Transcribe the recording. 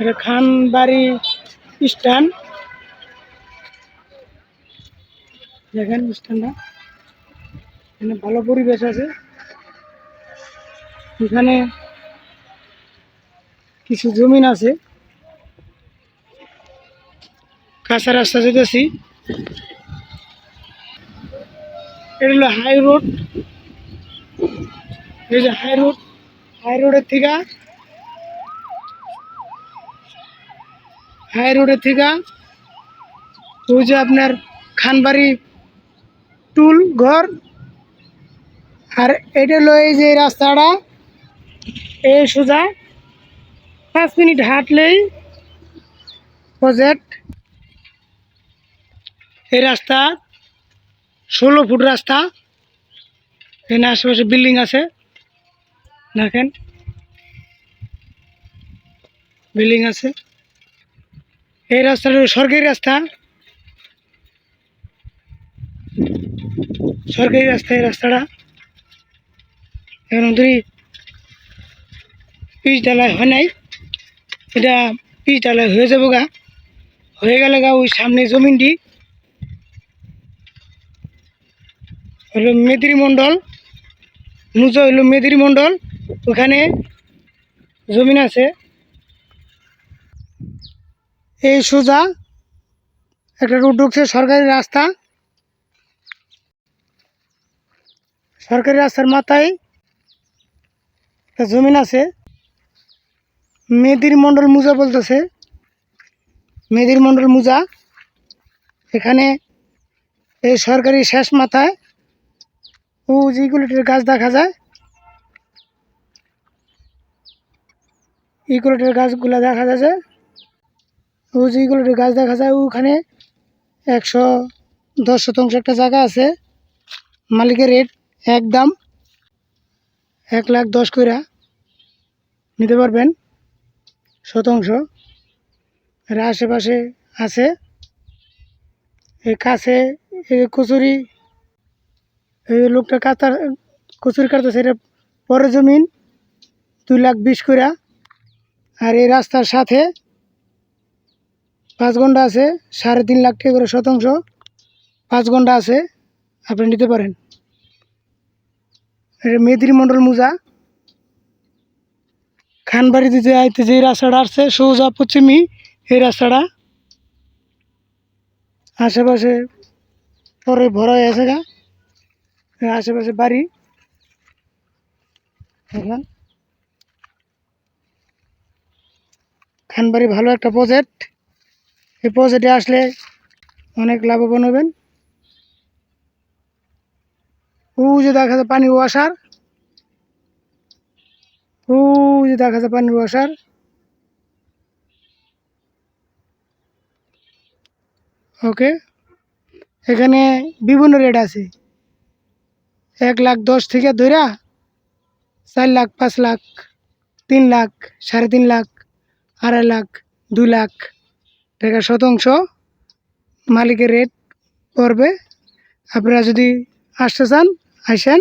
এটা খানবাড়ি স্ট্যান্ড। দেখেন স্ট্যান্ডটা। এখানে ভালো পরিবেশ আছে। এখানে কিছু জমিন আছে। কাঁচা রাস্তা যেতেছি। এটা হলো হাই রোড। এই যে হাই রোড, হাই রোডের থেকে হাই রোডের থেকে ওই যে আপনার খানবাড়ি টুল ঘর। আর এটা এই যে রাস্তাটা। এ সোজা পাঁচ মিনিট হাঁটলেই প্রজেক্ট এই রাস্তা, ষোলো ফুট রাস্তা। এখানে আশেপাশে বিল্ডিং আছে। দেখেন। বিল্ডিং আছে। এই রাস্তাটা সরকারি রাস্তা। সরকারি রাস্তা এই রাস্তাটা। এখন ধরি পিচ ঢালাই হয় নাই। এটা পিচ ঢালাই হয়ে যাব গা। হয়ে গেলে গা ওই সামনে জমিনটি। হলো মেদিনী মণ্ডল। মুজো হলো মেদিনী মণ্ডল। ওখানে জমিন আছে। এই সোজা একটা রোড ঢুকছে সরকারি রাস্তা। সরকারি রাস্তার মাথায় একটা জমিন আছে। মেদির মণ্ডল মুজা বলতেছে। মেদির মণ্ডল মুজা। এখানে এই সরকারি শেষ মাথায় ও যেগুলোটির গাছ দেখা যায়। ইগুলোটির গাছগুলো দেখা যাচ্ছে ও যেগুলোটির গাছ দেখা যায় ওখানে। একশো দশ শতাংশ একটা জায়গা আছে। মালিকের রেট একদম এক লাখ দশ কইরা নিতে পারবেন শতাংশ। এর আশেপাশে আছে। এই কাছে এই কচুরি, এই লোকটা কাটা কচুরি কাটতেছে, এটা পরে জমিন। দুই লাখ বিশ কইরা। আর এই রাস্তার সাথে পাঁচ ঘণ্টা আছে, সাড়ে তিন লাখ টাকা করে শতাংশ। পাঁচ ঘণ্টা আছে, আপনি নিতে পারেন। এটা মেদিনী মণ্ডল মুজা। খানবাড়ি দিতে আইতে যে রাস্তাটা আসছে, সোজা পশ্চিমী, এই রাস্তাটা। আশেপাশে পরে ভরা হয়ে আছে গা। আশেপাশে বাড়ি। দেখেন খানবাড়ি ভালো একটা প্রজেক্ট এই প্রজেক্টে আসলে অনেক লাভবান হবেন। ও দেখা যায় পানি ওয়াসার ও দেখা যায় পানি ওয়াসার। ওকে, এখানে বিভিন্ন রেট আছে। এক লাখ দশ থেকে ধরা চার লাখ, পাঁচ লাখ, তিন লাখ, সাড়ে তিন লাখ, আড়াই লাখ, দুই লাখ। টাকা শতাংশ মালিকের রেট পড়বে। আপনারা যদি আসতে চান আসেন।